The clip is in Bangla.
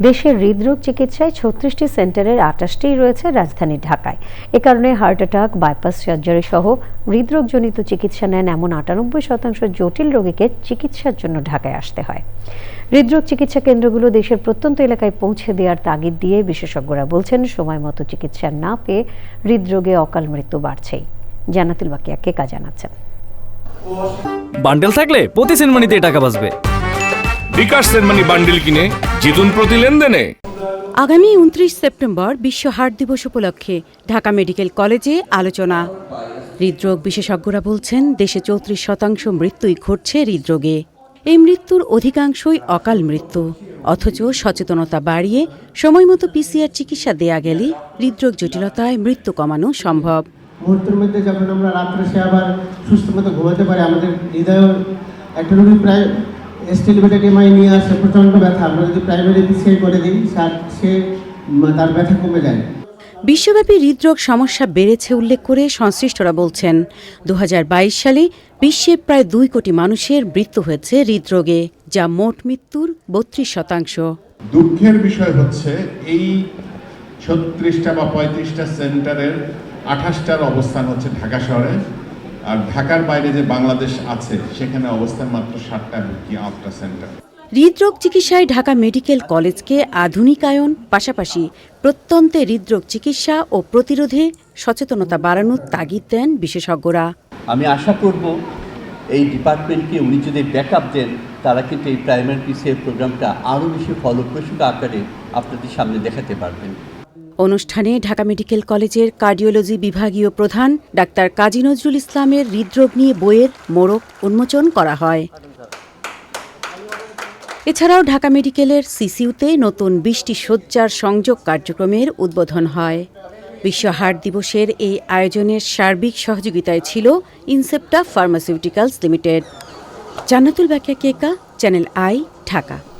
দেশের হৃদরোগ চিকিৎসায় ছত্রিশটি সেন্টারের আটাশটিই রয়েছে রাজধানী ঢাকায়। এ কারণে হার্ট অ্যাটাক, বাইপাস সার্জারি সহ হৃদরোগজনিত চিকিৎসা নেন এমন আটানব্বই শতাংশ জটিল রোগীকে চিকিৎসার জন্য ঢাকায় আসতে হয়। হৃদরোগ চিকিৎসা কেন্দ্রগুলো দেশের প্রত্যন্ত এলাকায় পৌঁছে দেওয়ার তাগিদ দিয়ে বিশেষজ্ঞরা বলছেন, সময় মতো চিকিৎসা না পেয়ে হৃদরোগে অকাল মৃত্যু বাড়ছেই। জানাতুল বাকিয়া কেকা জানাচ্ছেন? বান্ডেল থাকলে প্রতি সেনমানিতে টাকা বাঁচবে। বিকাশ সেনমানি বান্ডিল কিনে জিতুন প্রতি লেনদেনে। আগামী উনত্রিশ সেপ্টেম্বর বিশ্ব হার্ট দিবস উপলক্ষে ঢাকা মেডিকেল কলেজে আলোচনা। হৃদরোগ বিশেষজ্ঞরা বলছেন দেশে চৌত্রিশ শতাংশ মৃত্যুই ঘটছে হৃদরোগে। এই মৃত্যুর অধিকাংশই অকাল মৃত্যু। অথচ সচেতনতা বাড়িয়ে সময়মতো পিসিআর চিকিৎসা দেয়া গেলে হৃদরোগ জটিলতায় মৃত্যু কমানো সম্ভব। মুহূর্তের মধ্যে যখন আমরা রাত্রে সে আবার সুস্থ মতো ঘুমাতে পারি আমাদের হৃদয় একটা রোগী প্রায় এস্টিলিভেটেড এমআই নিয়ে আসে প্রচণ্ড ব্যথা। আমরা যদি প্রাইমারি পিছিয়ে করে দিই সে তার ব্যথা কমে যায়। বিশ্বব্যাপী হৃদরোগ সমস্যা বেড়েছে উল্লেখ করে সংশ্লিষ্টরা বলছেন দুহাজার বাইশ সালে বিশ্বে প্রায় দুই কোটি মানুষের মৃত্যু হয়েছে হৃদরোগে যা মোট মৃত্যুর বত্রিশ শতাংশ। দুঃখের বিষয় হচ্ছে এই ছত্রিশটা বা পঁয়ত্রিশটা সেন্টারের আঠাশটার অবস্থান হচ্ছে ঢাকা শহরে। আর ঢাকার বাইরে যে বাংলাদেশ আছে সেখানে অবস্থান মাত্র সাতটা কি আটটা সেন্টার। হৃদরোগ চিকিৎসায় ঢাকা মেডিকেল কলেজকে আধুনিকায়ন পাশাপাশি প্রত্যন্তে হৃদরোগ চিকিৎসা ও প্রতিরোধে সচেতনতা বাড়ানোর তাগিদ দেন বিশেষজ্ঞরা। আমি আশা করব এই ডিপার্টমেন্টকে উনি যদি ব্যাকআপ দেন তারা কিন্তু এই প্রাইমারি পিসিএর প্রোগ্রামটা আরও বেশি ফলপ্রসূ আকারে আপনাদের সামনে দেখাতে পারবেন। অনুষ্ঠানে ঢাকা মেডিকেল কলেজের কার্ডিওলজি বিভাগীয় প্রধান ডাক্তার কাজী নজরুল ইসলামের হৃদরোগ নিয়ে বইয়ের মোড়ক উন্মোচন করা হয়। এছাড়াও ঢাকা মেডিকেলের সিসিউতে নতুন বিশটি শয্যার সংযোগ কার্যক্রমের উদ্বোধন হয়। বিশ্ব হার্ট দিবসের এই আয়োজনের সার্বিক সহযোগিতায় ছিল Incepta pharmaceuticals limited. Jannatul Bakia Keka channel I, Dhaka.